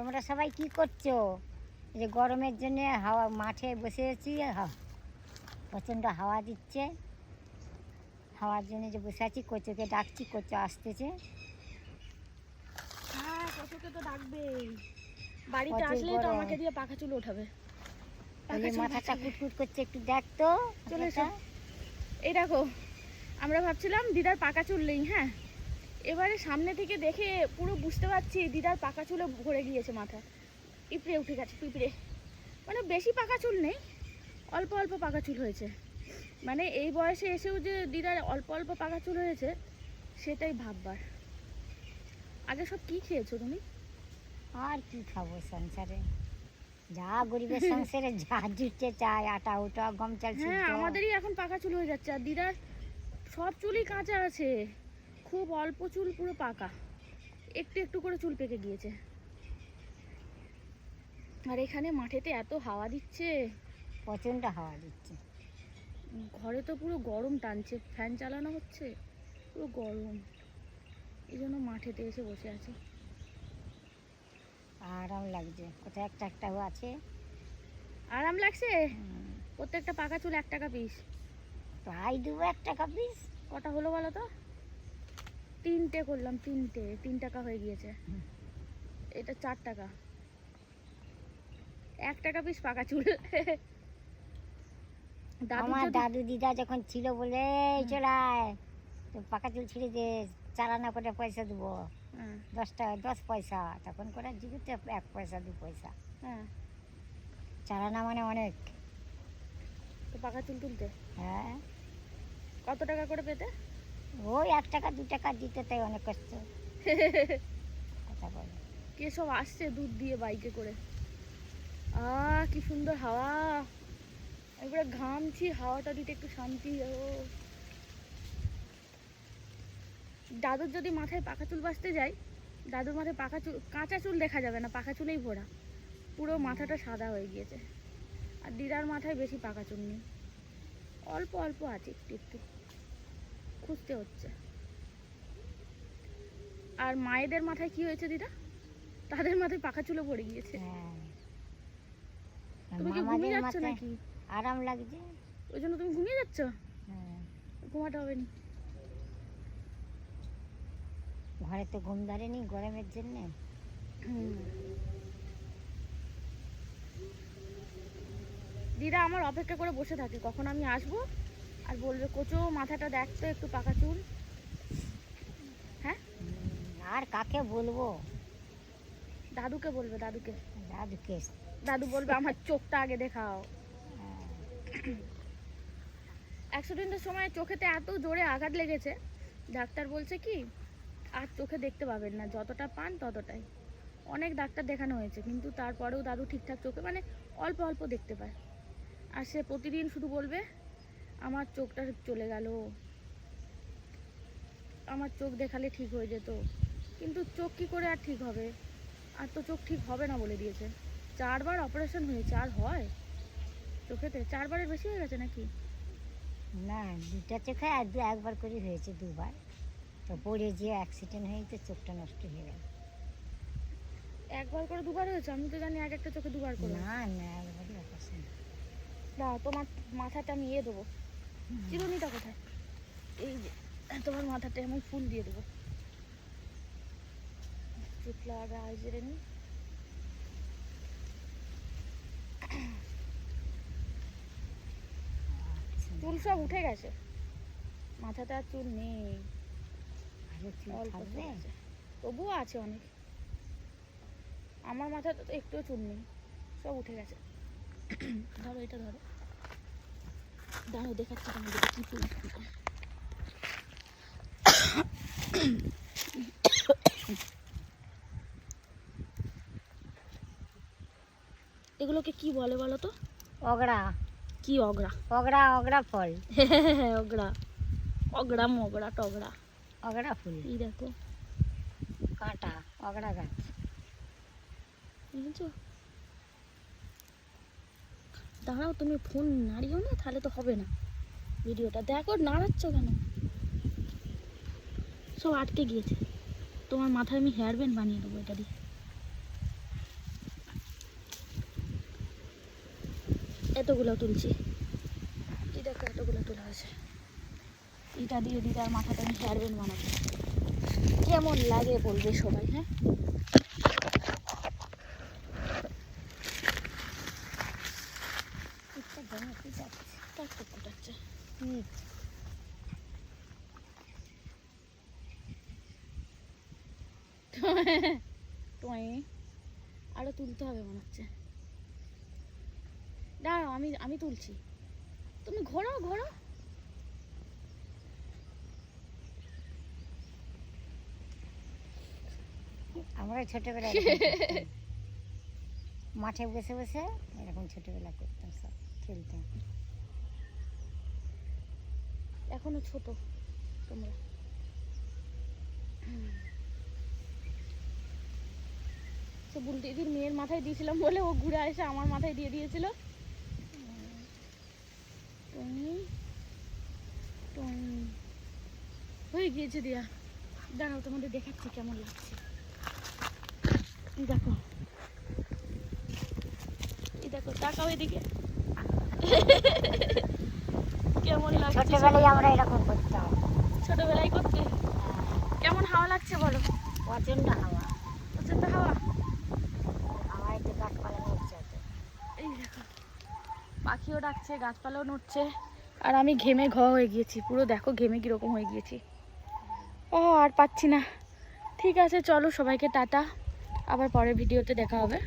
তোমরা সবাই কি করছ? যে গরমের জন্য হাওয়া মাঠে বসে আছি প্রচণ্ড হাওয়া দিচ্ছে। হাওয়ার জন্য যে বসে আছি কচুকে ডাকছি কচু আসতেছে। হ্যাঁ কচুকে তো ডাকবেই। বাড়িতে আসলেই তো আমাকে দিয়ে পাখা চুল ওঠাবে। মাথাটা কুটকুট করছে একটু দেখ তো চলে। এই দেখো আমরা ভাবছিলাম দিদার পাকা চুল নেই হ্যাঁ? এবারে সামনে থেকে দেখে পুরো বুঝতে পারছি দিদার পাকা চুলে ভরে গিয়েছে মাথা পিঁপড়ে উঠে গেছে পিঁপড়ে। মানে বেশি পাকা চুল নেই অল্প অল্প পাকা চুল হয়েছে। মানে এই বয়সে এসেও যে দিদার অল্প অল্প পাকা চুল হয়েছে সেটাই ভাববার। আগে সব কি খেয়েছো তুমি? আর কি খাব সংসারে? যা গরিবের সংসারে যা জুটছে চাই আটা উটা গম চাল হ্যাঁ আমাদেরই এখন পাকা চুল হয়ে যাচ্ছে। আর দিদার সব চুলই কাঁচা আছে। খুব অল্প চুল পুরো পাকা। একটু একটু করে চুল পেকে গিয়েছে। আর এখানে মাঠেতে এত হাওয়া দিচ্ছে। প্রচণ্ড হাওয়া দিচ্ছে। ঘরে তো পুরো গরম টানছে ফ্যান চালানো হচ্ছে পুরো গরম। এই জন্য মাঠেতে এসে বসে আছি। আরাম লাগছে। কোথায় একটা একটাও আছে? আরাম লাগছে? প্রত্যেকটা পাকা চুল এক টাকা পিস প্রায় দেবো এক টাকা পিস কটা হলো বলো তো? তিনটে করলাম তিনটে। তিন টাকা হয়ে গিয়েছে। এটা চার টাকা। এক টাকা পিস পাকা চুল। আমার দাদু দিদা যখন ছিল বলে "এই চলায় তো পাকা চুল ছিঁড়ে দে চালানা করে পয়সা দেবো। দশ টাকা দশ পয়সা তখন করে জীবিতে এক পয়সা দু পয়সা। হ্যাঁ চালানা মানে অনেক। তো পাকা চুল তুলতে? হ্যাঁ। কত টাকা করে পেতে? ওই এক টাকা, দু টাকা দিতে তাই অনেক কষ্ট। কথা বলে। কে সব আসছে দুধ দিয়ে বাইকে করে? আ, কি সুন্দর হাওয়া। একবারে ঘামছি, হাওয়াটা দিতে একটু শান্তি, ও। দাদুর যদি মাথায় পাকা চুল বাঁচতে যাই দাদুর মাথায় পাকা চুল, কাঁচা চুল দেখা যাবে না, পাকা চুলেই ভরা। পুরো মাথাটা সাদা হয়ে গিয়েছে। আর দিদার মাথায় বেশি পাকা চুল নেই। অল্প অল্প আছে একটু একটু। খুঁজতে হচ্ছে। আর মায়েদের মাথায় কি হয়েছে দিদা? তাদের মাথায় পাকা চুলো পড়ে গিয়েছে। হ্যাঁ। তুমি কি ঘুমিয়ে যাচ্ছ নাকি? আরাম লাগছে। ওই জন্য তুমি ঘুমিয়ে যাচ্ছ? হ্যাঁ। ঘুমাতে হবে না। ঘরে তো ঘুম ধরেনি গরমের জন্য। দিদা আমার অপেক্ষা করে বসে থাকে। কখন আমি আসব? আর বলবে কোচো মাথাটা দেখতো একটু পাকা চুল। হ্যাঁ? আর কাকে বলব? দাদুকে বলবে দাদুকে। দাদুকে। দাদু বলবে আমার চোখটা আগে দেখাও। অ্যাক্সিডেন্টের সময় চোখেতে এত জোরে আঘাত লেগেছে। ডাক্তার বলছে কি আর চোখে দেখতে পাবেন না যতটা পান ততটাই। অনেক ডাক্তার দেখানো হয়েছে কিন্তু তারপরেও দাদু ঠিকঠাক চোখে মানে অল্প অল্প দেখতে পায়। আর সে প্রতিদিন শুধু বলবে আমার চোখটা চলে গেল। আমার চোখ দেখালে ঠিক হয়ে যেত। কিন্তু চোখ কি করে আর ঠিক হবে? আর তো চোখ ঠিক হবে না বলে দিয়েছে। চারবার অপারেশন হয়েছে আর হয়? চোখেতে? চারবারের বেশি হয়ে গেছে নাকি? না দুটা চোখে আর দু একবার করে হয়েছে দুবার। তো পড়ে যে অ্যাক্সিডেন্ট হয়েছে চোখটা নষ্ট হয়ে গেল। একবার করে দুবার হয়েছে? আমি তো জানি এক একটা চোখে দুবার করে। না না একবারই অপারেশন না তোমার মাথাটা আমি ইয়ে দেবো। চিরুনিটা কোথায়? এই যে তোমার মাথাটা আমি ফুল দিয়ে দেবো। চুল সব উঠে গেছে। মাথাতে আর চুল নেই। অল্প। তবুও আছে অনেক। আমার মাথাতে তো একটুও চুল নেই। সব উঠে গেছে। ধরো এটা ধরো। দাঁড়াও দেখাচ্ছি তোমাদের কি চুল এগুলোকে কি বলে বলো তো? অগড়া। কি অগড়া? অগড়া অগড়া ফল। অগড়া। অগড়া মগড়া টগড়া। অগড়া ফুল। এই দেখো। কাঁটা অগড়া গাছ। বুঝেছ? দাঁড়াও, তুমি ফোন নাড়িও না, তাহলে তো হবে না। ভিডিওটা দেখো, নাড়াচ্ছ কেন? সব আটকে গিয়েছে। তোমার মাথায় আমি হেয়ার ব্যান্ড বানিয়ে দেবো এটা দিয়ে। এতগুলো তুলছি। এই দেখো, এতগুলো তোলা হয়েছে। এটা দিয়ে দিদার মাথাটা আমি হেয়ার ব্যান্ড বানাবো। কেমন লাগে বলবে সবাই হ্যাঁ? যাচ্ছে পিঠ টয় আরও তুলতে হবে মনে হচ্ছে। দাঁড়াও আমি আমি তুলছি। তুমি ঘোরো ঘোরো আমরা ছোটবেলায় মাঠে বসে বসে এরকম ছোটবেলা করতাম সব। খেলতাম এখনও ছোট তোমরা। সে বুলটিদির মেয়ের মাথায় দিয়েছিলাম বলে ও ঘুরে এসে আমার মাথায় দিয়ে দিয়েছিল। হয়ে গিয়েছে দিয়া। দাঁড়াও, তোমাদের দেখাচ্ছি কেমন লাগছে। দেখো। এই দেখো, তাকাও এদিকে। কেমন লাগছে ছোটবেলায় আমরা এরকম করতাম। ছোটবেলায় করতে? কেমন হাওয়া লাগছে বলো? প্রচণ্ড হাওয়া। প্রচণ্ড হাওয়া? হাওয়ায় তো গাছপালা নড়ছে এই দেখো পাখিও ডাকছে গাছপালাও নড়ছে। আর আমি ঘেমে ঘ হয়ে গিয়েছি পুরো দেখো ঘেমে কীরকম হয়ে গিয়েছি। ও আর পাচ্ছি না। ঠিক আছে চলো সবাইকে টাটা। আবার পরের ভিডিওতে দেখা হবে।